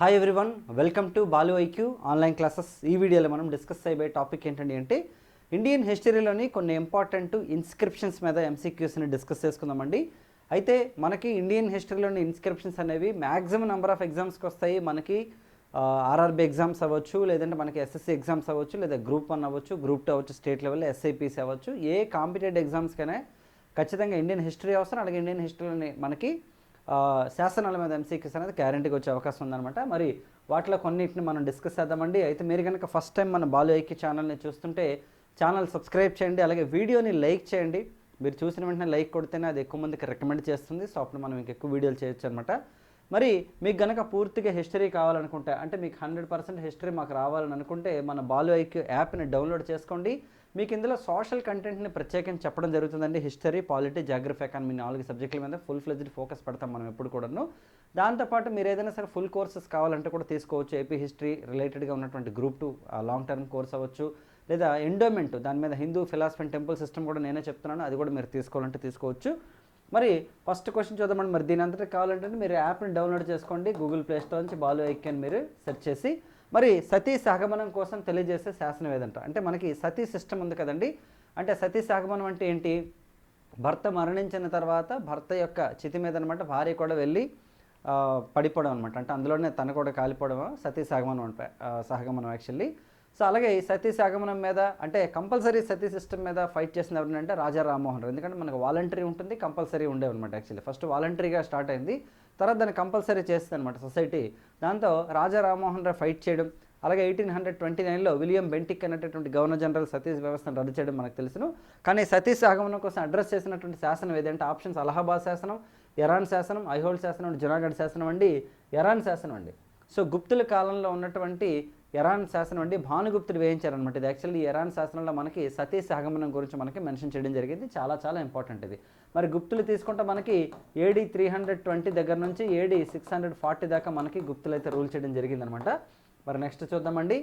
Hi everyone welcome to Balu IQ online classes ఈ వీడియోలో మనం డిస్కస్ అయిపోయే టాపిక్ ఏంటండి అంటే ఇండియన్ హిస్టరీలోని కొన్ని ఇంపార్టెంట్ ఇన్స్క్రిప్షన్స్ మీద ఎంసీక్యూస్ని డిస్కస్ చేసుకుందామండి. అయితే మనకి ఇండియన్ హిస్టరీలోని ఇన్స్క్రిప్షన్స్ అనేవి మ్యాక్సిమం నెంబర్ ఆఫ్ ఎగ్జామ్స్కి వస్తాయి. మనకి ఆర్ఆర్బి ఎగ్జామ్స్ అవ్వచ్చు లేదంటే మనకి ఎస్ఎస్సి ఎగ్జామ్స్ అవ్వచ్చు లేదా గ్రూప్ వన్ అవ్వచ్చు గ్రూప్ టూ అవ్వచ్చు స్టేట్ లెవెల్ ఎస్ఐపీసీ అవ్వచ్చు. ఏ కాంపిటేటివ్ ఎగ్జామ్స్కైనా ఖచ్చితంగా ఇండియన్ హిస్టరీ అవసరం. అలాగే ఇండియన్ హిస్టరీలోని మనకి శాసనాల మీద ఎంసీక్యూస్ అనేది గ్యారంటీగా వచ్చే అవకాశం ఉందన్నమాట. మరి వాటిలో కొన్నిటిని మనం డిస్కస్ చేద్దామండి. అయితే మీరు కనుక ఫస్ట్ టైం మన బాలు ఐక్య ఛానల్ని చూస్తుంటే ఛానల్ సబ్స్క్రైబ్ చేయండి అలాగే వీడియోని లైక్ చేయండి. మీరు చూసిన వెంటనే లైక్ కొడితేనే అది ఎక్కువ మందికి రికమెండ్ చేస్తుంది. సో అప్పుడు మనం ఇంకెక్కువ వీడియోలు చేయొచ్చు అనమాట మరి మీకు గనక పూర్తిగా హిస్టరీ కావాలనుకుంటే అంటే మీకు హండ్రెడ్ పర్సెంట్ హిస్టరీ మాకు రావాలని అనుకుంటే మన బాలు ఐక్యూ యాప్ని డౌన్లోడ్ చేసుకోండి. మీకు ఇందులో సోషల్ కంటెంట్ని ప్రత్యేకంగా చెప్పడం జరుగుతుందండి. హిస్టరీ పాలిటీ జాగ్రఫీ ఎకానమీ నాలుగు సబ్జెక్టుల మీద ఫుల్ ఫ్లెజ్డ్ ఫోకస్ పెడతాం మనం ఎప్పుడు కూడాను. దాంతోపాటు మీరు ఏదైనా సరే ఫుల్ కోర్సెస్ కావాలంటే కూడా తీసుకోవచ్చు. ఏపీ హిస్టరీ రిలేటెడ్గా ఉన్నటువంటి group two long term course అవ్వచ్చు. లేదా ఎండోమెంట్ దాని మీద Hindu philosophy and temple system కూడా నేనే చెప్తున్నాను. అది కూడా మీరు తీసుకోవాలంటే తీసుకోవచ్చు. మరి ఫస్ట్ క్వశ్చన్ చూద్దామండి. మరి దీని అంతటా కావాలంటే మీరు యాప్ని డౌన్లోడ్ చేసుకోండి. గూగుల్ ప్లేస్టోర్ నుంచి బాలు ఐక్యన్ మీరు సెర్చ్ చేసి మరి సతీ సహగమనం కోసం తెలియజేసే శాసనం ఏదంట? అంటే మనకి సతీ సిస్టమ్ ఉంది కదండి. అంటే సతీ సహగమనం అంటే ఏంటి? భర్త మరణించిన తర్వాత భర్త యొక్క చితి మీద అనమాట భార్య కూడా వెళ్ళి పడిపోవడం అనమాట అంటే అందులోనే తన కూడా కాలిపోవడం సతీ సహగమనం అంటే సహగమనం యాక్చువల్లీ సో అలాగే ఈ సతీ ఆగమనం మీద అంటే కంపల్సరీ సతీ సిస్టమ్ మీద ఫైట్ చేసిన ఎవరంటే రాజా రామ్మోహన్ రావు. ఎందుకంటే మనకు వాలంటరీ ఉంటుంది కంపల్సరీ ఉండేవన్నమాట యాక్చువల్లీ ఫస్ట్ వాలంటరీగా స్టార్ట్ అయింది తర్వాత దాన్ని కంపల్సరీ చేస్తుంది అనమాట సొసైటీ దాంతో రాజా రామ్మోహన్ రావు ఫైట్ చేయడం అలాగే ఎయిటీన్ హండ్రెడ్ ట్వంటీ నైన్లో విలియం బెంటిక్ అనేటటువంటి గవర్నర్ జనరల్ సతీష్ వ్యవస్థను రద్దు చేయడం మనకు తెలుసును. కానీ సతీష్ ఆగమనం కోసం అడ్రస్ చేసినటువంటి శాసనం ఏదంటే ఆప్షన్స్ అలహాబాద్ శాసనం ఎరాన్ శాసనం ఐహోల్ శాసనం జునాగఢ్ శాసనం అండి. ఎరాన్ శాసనం అండి. సో గుప్తుల కాలంలో ఉన్నటువంటి ఎరాన్ శాసనం అండి భానుగుప్తుడు వేయించారనమాట ఇది యాక్చువల్లీ ఎరాన్ శాసనంలో మనకి సతీష్ ఆగమనం గురించి మనకి మెన్షన్ చేయడం జరిగింది. చాలా చాలా ఇంపార్టెంట్ ఇది. మరి గుప్తులు తీసుకుంటే మనకి ఏడీ త్రీ హండ్రెడ్ ట్వంటీ దగ్గర నుంచి ఏడీ సిక్స్ హండ్రెడ్ ఫార్టీ దాకా మనకి గుప్తులు అయితే రూల్ చేయడం జరిగిందనమాట మరి నెక్స్ట్ చూద్దామండి.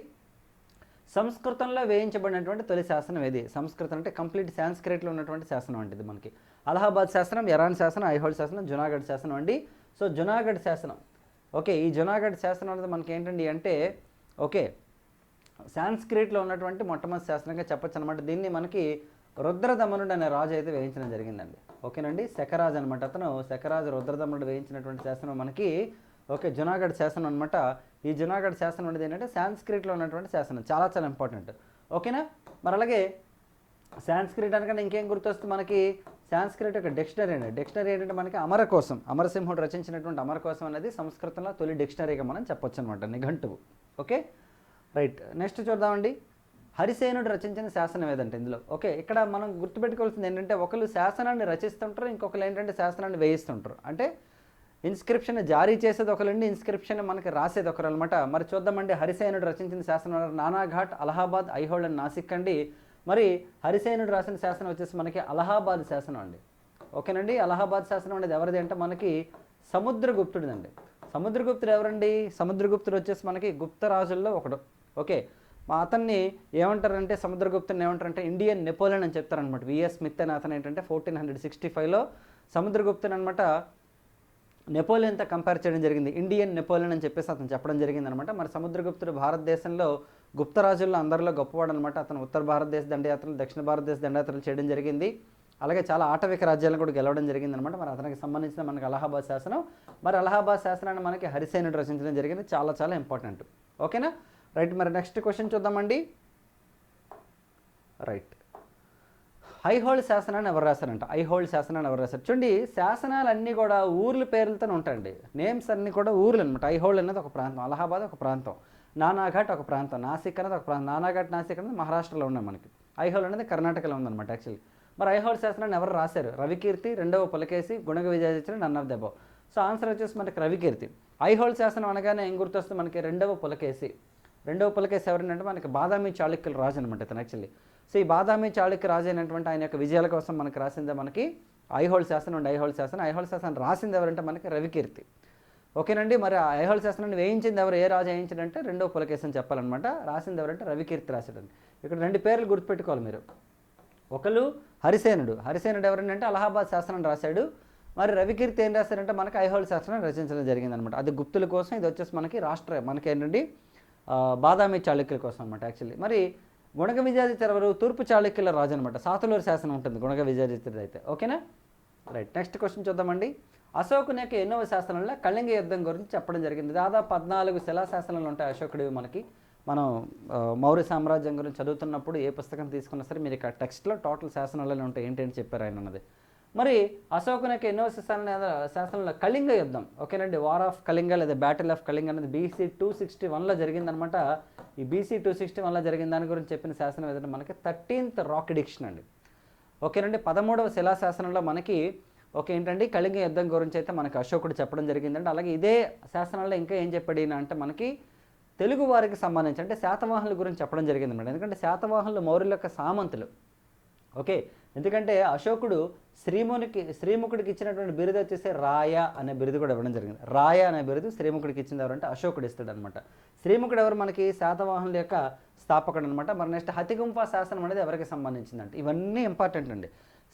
సంస్కృతంలో వేయించబడినటువంటి తొలి శాసనం ఏది? సంస్కృతం అంటే కంప్లీట్ సాంస్క్రిట్లో ఉన్నటువంటి శాసనం అండి ఇది మనకి. అలహాబాద్ శాసనం ఎరాన్ శాసనం ఐహోల్ శాసనం జునాగఢ్ శాసనం అండి. సో జునాగఢ్ శాసనం. ఓకే ఈ జునాగఢ్ శాసనం అనేది మనకి ఏంటండి అంటే ఓకే. సాంస్క్రిట్లో ఉన్నటువంటి మొట్టమొదటి శాసనంగా చెప్పొచ్చు అనమాట దీన్ని మనకి రుద్రదమనుడు అనే రాజు అయితే వేయించడం జరిగిందండి. ఓకేనండి? శకరాజు అనమాట అతను. శకరాజు రుద్రదమనుడు వేయించినటువంటి శాసనం మనకి ఓకే జునాగఢ్ శాసనం అనమాట ఈ జునాగఢ్ శాసనం అనేది ఏంటంటే సాంస్క్రిట్లో ఉన్నటువంటి శాసనం. చాలా చాలా ఇంపార్టెంట్. ఓకేనా? మరి అలాగే సాంస్క్రిట్ అనగానే ఇంకేం గుర్తొస్తుంది మనకి? సాంస్క్రిట్ ఒక డిక్షనరీ అండి. డిక్షనరీ ఏంటంటే మనకి అమర కోసం అమరసింహుడు రచించినటువంటి అమర కోసం అనేది సంస్కృతంలో తొలి డిక్షనరీగా మనం చెప్పొచ్చు అనమాట నిఘంటువు. ఓకే? రైట్. నెక్స్ట్ చూద్దామండి. హరిసేనుడు రచించిన శాసనం ఏదంటే ఇందులో? ఓకే ఇక్కడ మనం గుర్తుపెట్టుకోవాల్సింది ఏంటంటే ఒకరు శాసనాన్ని రచిస్తుంటారు ఇంకొకరు ఏంటంటే శాసనాన్ని వేయిస్తుంటారు. అంటే ఇన్స్క్రిప్షన్ జారీ చేసేది ఒకరండి ఇన్స్క్రిప్షన్ మనకి రాసేది ఒకరు అనమాట మరి చూద్దామండి హరిసేనుడు రచించిన శాసనం నానాఘాట్ అలహాబాద్ ఐహోళ్ అండ్ నాసిక్ అండి. మరి హరిసేనుడు రాసిన శాసనం వచ్చేసి మనకి అలహాబాద్ శాసనం అండి. ఓకేనండి? అలహాబాద్ శాసనం అనేది ఎవరిది అంటే మనకి సముద్రగుప్తుడిదండి. సముద్రగుప్తుడు ఎవరండి? సముద్రగుప్తుడు వచ్చేసి మనకి గుప్త రాజుల్లో ఒకడు. ఓకే. మా అతన్ని ఏమంటారంటే సముద్రగుప్తుని ఏమంటారంటే ఇండియన్ నెపోలియన్ అని చెప్తారనమాట విఎస్ స్మిత్ అని అతను ఏంటంటే ఫోర్టీన్ హండ్రెడ్ సిక్స్టీ ఫైవ్లో సముద్రగుప్తుని అనమాట నెపోలియన్తో కంపేర్ చేయడం జరిగింది. ఇండియన్ నెపోలియన్ అని చెప్పేసి అతను చెప్పడం జరిగింది అనమాట మరి సముద్రగుప్తుడు భారతదేశంలో గుప్త రాజుల్లో అందరిలో గొప్పవాడు అనమాట అతను ఉత్తర భారతదేశ దండయాత్రలు దక్షిణ భారతదేశ దండయాత్రలు చేయడం జరిగింది. అలాగే చాలా ఆటవిక రాజ్యాలను కూడా గెలవడం జరిగింది అనమాట మరి అతనికి సంబంధించిన మనకి అలహాబాద్ శాసనం. మరి అలహాబాద్ శాసనాన్ని మనకి హరిసేనుడు రచించడం జరిగింది. చాలా చాలా ఇంపార్టెంట్ ఓకేనా? రైట్ మరి నెక్స్ట్ క్వశ్చన్ చూద్దామండి. రైట్. ఐహోల్ శాసనాన్ని ఎవరు రాశారంట? ఐహోల్ శాసనాన్ని ఎవరు రాశారు? చూడండి శాసనాలన్నీ కూడా ఊర్ల పేర్లతోనే ఉంటాయండి. నేమ్స్ అన్నీ కూడా ఊర్లు అనమాట ఐహోల్డ్ అనేది ఒక ప్రాంతం అలహాబాద్ ఒక ప్రాంతం నానాఘాట్ ఒక ప్రాంతం నాసిక్ అనేది ఒక ప్రాంతం నానాఘాట్ నాసిక్ అనేది మహారాష్ట్రలో ఉన్నాయి మనకి. ఐహోల్ అనేది కర్ణాటకలో ఉందన్నమాట యాక్చువల్లీ మరి ఐహోల్ శాసనాన్ని ఎవరు రాశారు? రవికీర్తి రెండవ పులకేసి గుణగ విజయచరణ నన్నర్ దెబ్బ దెబో సో ఆన్సర్ వచ్చేసి మనకి రవికీర్తి. ఐహోల్ శాసనం అనగానే ఏం గుర్తొస్తుంది మనకి? రెండవ పులకేసి రెండవ పులకేసి ఎవరంటే మనకి బాదామి చాళుక్యుల రాజు అనమాట ఇతను యాక్చువల్లీ సో ఈ బాదామి చాళుక్య రాజు అయినటువంటి ఆయన యొక్క విజయాల కోసం మనకి రాసిందే మనకి ఐహోల్ శాసనం అండి ఐహోల్ శాసనం. ఐహోల్ శాసనం రాసింది ఎవరంటే మనకి రవికీర్తి. ఓకేనండి? మరి ఆ ఐహోల్ శాసనాన్ని వేయించింది ఎవరు? ఏ రాజు వేయించడంటే రెండో పులకేశం చెప్పాలన్నమాట. రాసింది ఎవరంటే రవికీర్తి రాశాడండి. ఇక్కడ రెండు పేర్లు గుర్తుపెట్టుకోవాలి మీరు. ఒకళ్ళు హరిసేనుడు. హరిసేనుడు ఎవరంటే అలహాబాద్ శాసనం రాశాడు. మరి రవికీర్తి ఏం రాశారంటే మనకి ఐహోల్ శాసనం రచించడం జరిగిందనమాట అది గుప్తుల కోసం ఇది వచ్చేసి మనకి రాష్ట్ర మనకి ఏంటంటే బాదామి చాళుక్యుల కోసం అనమాట యాక్చువల్లీ మరి గుణక విజయాదిత్యుడు ఎవరు తూర్పు చాళుక్యుల రాజు అనమాట సాతులూరు శాసనం ఉంటుంది గుణక విజయాదిత్యుడు అయితే ఓకేనా? రైట్ నెక్స్ట్ క్వశ్చన్ చూద్దామండి. అశోకుని యొక్క ఎన్నో శాసనంలో కళింగ యుద్ధం గురించి చెప్పడం జరిగింది. దాదాపు పద్నాలుగు శిలా శాసనాలు ఉంటాయి అశోకుడివి మనకి. మనం మౌర్య సామ్రాజ్యం గురించి చదువుతున్నప్పుడు ఏ పుస్తకం తీసుకున్నా సరే మీరు ఇక్కడ టెక్స్ట్లో టోటల్ శాసనాలలో ఉంటాయి ఏంటంటే చెప్పారు ఆయన అన్నది. మరి అశోకుని యొక్క ఎన్నో శాసనాల శాసనంలో కళింగ యుద్ధం ఓకేనండి? వార్ ఆఫ్ కళింగ లేదా బ్యాటిల్ ఆఫ్ కళింగ అనేది బీసీ టూ సిక్స్టీ వన్లో జరిగిందనమాట ఈ బీసీ టూ సిక్స్టీ వల్ల జరిగిన దాని గురించి చెప్పిన శాసనం ఏదంటే మనకి థర్టీన్త్ రాక్ ఎడిక్షన్ అండి. ఓకేనండి పదమూడవ శిలాశాసనంలో మనకి ఓకే ఏంటండి? కళింగ యుద్ధం గురించి అయితే మనకి అశోకుడు చెప్పడం జరిగిందండి. అలాగే ఇదే శాసనాల్లో ఇంకా ఏం చెప్పాడు అంటే మనకి తెలుగు వారికి సంబంధించి అంటే శాతవాహనుల గురించి చెప్పడం జరిగింది మేడం. ఎందుకంటే శాతవాహనులు మౌర్యుల యొక్క సామంతులు. ఓకే ఎందుకంటే అశోకుడు శ్రీమునికి శ్రీముఖుడికి ఇచ్చినటువంటి బిరుదు వచ్చేసి రాయ అనే బిరుదు కూడా ఇవ్వడం జరిగింది. రాయ అనే బిరుదు శ్రీముఖుడికి ఇచ్చింది ఎవరంటే అశోకుడు ఇస్తాడు అనమాట శ్రీముఖుడు ఎవరు? మనకి శాతవాహనుల యొక్క స్థాపకుడు అనమాట మరి నెక్స్ట్ హతిగుంప శాసనం అనేది ఎవరికి సంబంధించిందంటే ఇవన్నీ ఇంపార్టెంట్ అండి.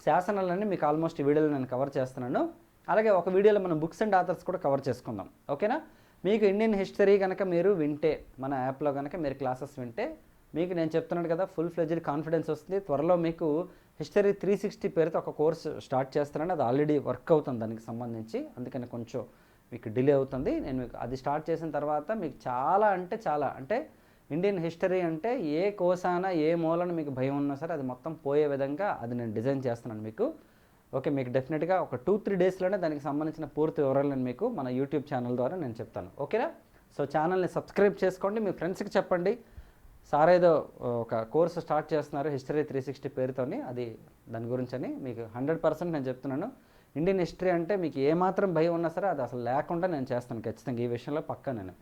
శాసనాలన్నీ మీకు ఆల్మోస్ట్ వీడియోలో నేను కవర్ చేస్తున్నాను. అలాగే ఒక వీడియోలో మనం బుక్స్ అండ్ ఆథర్స్ కూడా కవర్ చేసుకుందాం. ఓకేనా మీకు ఇండియన్ హిస్టరీ కనుక మీరు వింటే మన యాప్లో కనుక మీరు క్లాసెస్ వింటే మీకు నేను చెప్తున్నాను కదా ఫుల్ ఫ్లెజ్డ్ కాన్ఫిడెన్స్ వస్తుంది. త్వరలో మీకు హిస్టరీ త్రీ సిక్స్టీ పేరుతో ఒక కోర్స్ స్టార్ట్ చేస్తానని అది ఆల్రెడీ వర్క్ అవుతుంది దానికి సంబంధించి. అందుకని కొంచెం మీకు డిలే అవుతుంది. నేను మీకు అది స్టార్ట్ చేసిన తర్వాత మీకు చాలా అంటే చాలా అంటే ఇండియన్ హిస్టరీ అంటే ఏ కోసాన ఏ మూలన మీకు భయం ఉన్నా సరే అది మొత్తం పోయే విధంగా అది నేను డిజైన్ చేస్తున్నాను మీకు. ఓకే మీకు డెఫినెట్గా ఒక టూ త్రీ డేస్లోనే దానికి సంబంధించిన పూర్తి వివరాలు నేను మీకు మన యూట్యూబ్ ఛానల్ ద్వారా నేను చెప్తాను. ఓకేనా సో ఛానల్ని సబ్స్క్రైబ్ చేసుకోండి. మీ ఫ్రెండ్స్కి చెప్పండి. సార్ ఏదో ఒక కోర్సు స్టార్ట్ చేస్తున్నారు హిస్టరీ త్రీ సిక్స్టీ పేరుతోని అది దాని గురించి అని మీకు హండ్రెడ్ పర్సెంట్ నేను చెప్తున్నాను. ఇండియన్ హిస్టరీ అంటే మీకు ఏమాత్రం భయం ఉన్నా సరే అది అసలు లేకుండా నేను చేస్తాను ఖచ్చితంగా ఈ విషయంలో పక్కా నేను.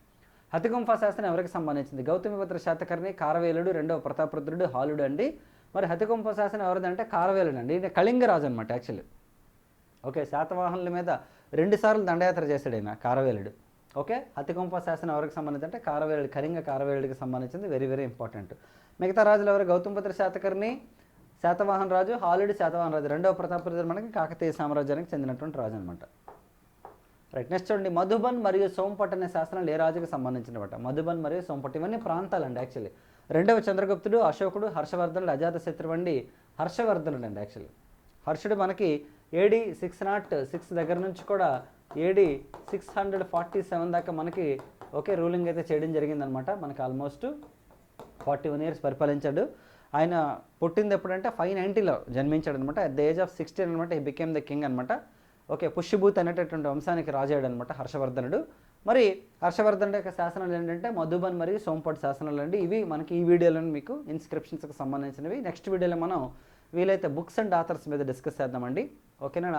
హతిగుంఫ శాస్త్రం ఎవరికి సంబంధించింది? గౌతమిపుత్ర శాతకర్ణి కారవేలుడు రెండవ ప్రతాపరుద్రుడు హాలుడు అండి. మరి హతిగుంఫ శాసనం ఎవరిదంటే కారవేలుడు అండి. ఈయన కళింగరాజు అనమాట యాక్చువల్లీ. ఓకే శాతవాహనుల మీద రెండుసార్లు దండయాత్ర చేశాడు ఆయన కారవేలుడు. ఓకే? హతికొంప శాసనం ఎవరికి సంబంధించి అంటే కారవేలుడు కరింగ కారవేలుడికి సంబంధించింది. వెరీ వెరీ ఇంపార్టెంట్ మిగతా రాజులు ఎవరు? గౌతమపుత్ర శాతకర్ణి శాతవాహన్ రాజు హాలుడి శాతవాహన్ రాజు. రెండవ ప్రతాపరుద్రుడు మనకి కాకతీయ సామ్రాజ్యానికి చెందినటువంటి రాజు అనమాట రైట్ నెక్స్ట్ చూడండి. మధుబన్ మరియు సోంపట్ అనే శాసనాలు ఏ రాజుకి సంబంధించినమాట మధుబన్ మరియు సోంపట్ ఇవన్నీ ప్రాంతాలండి యాక్చువల్లీ రెండవ చంద్రగుప్తుడు అశోకుడు హర్షవర్ధనుడు అజాత శత్రువండి హర్షవర్ధనుడు అండి యాక్చువల్లీ హర్షుడు మనకి ఏడి సిక్స్ నాట్ సిక్స్ దగ్గర నుంచి కూడా ఏడి సిక్స్ హండ్రెడ్ ఫార్టీ సెవెన్ దాకా మనకి ఓకే రూలింగ్ అయితే చేయడం జరిగిందనమాట. మనకి ఆల్మోస్ట్ ఫార్టీ వన్ ఇయర్స్ పరిపాలించాడు. ఆయన పుట్టింది ఎప్పుడంటే ఫైవ్ నైంటీలో జన్మించాడు అనమాట at the age of sixteen అనమాట ఈ బికేమ్ ద కింగ్ అనమాట. ఓకే పుష్యభూత్ అనేటటువంటి వంశానికి రాజాడు అనమాట హర్షవర్ధనుడు. మరి హర్షవర్ధన్ యొక్క శాసనాలు ఏంటంటే మధుబన్ మరియు సోంపాటి శాసనాలు అండి. ఇవి మనకి ఈ వీడియోలో మీకు ఇన్స్క్రిప్షన్స్కి సంబంధించినవి. నెక్స్ట్ వీడియోలో మనం వీలైతే బుక్స్ అండ్ ఆథర్స్ మీద డిస్కస్ చేద్దామండి. ఓకేనా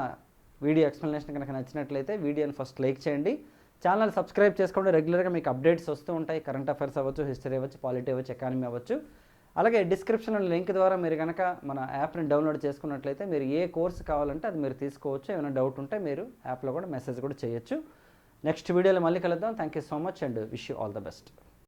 వీడియో ఎక్స్ప్లెనేషన్ కనుక నచ్చినట్లయితే వీడియోని ఫస్ట్ లైక్ చేయండి. ఛానల్ సబ్స్క్రైబ్ చేసుకోండి. రెగ్యులర్గా మీకు అప్డేట్స్ వస్తూ ఉంటాయి. కరెంట్ అఫైర్స్ అవ్వచ్చు హిస్టరీ అవ్వచ్చు పాలిటీ అవ్వచ్చు ఎకానమీ అవ్వచ్చు. అలాగే డిస్క్రిప్షన్లో లింక్ ద్వారా మీరు కనుక మన యాప్ని డౌన్లోడ్ చేసుకున్నట్లయితే మీరు ఏ కోర్స్ కావాలంటే అది మీరు తీసుకోవచ్చు. ఏమైనా డౌట్ ఉంటే మీరు యాప్లో కూడా మెసేజ్ కూడా చేయొచ్చు. నెక్స్ట్ వీడియోలో మళ్ళీ కలుద్దాం. Thank you so much and wish you all the best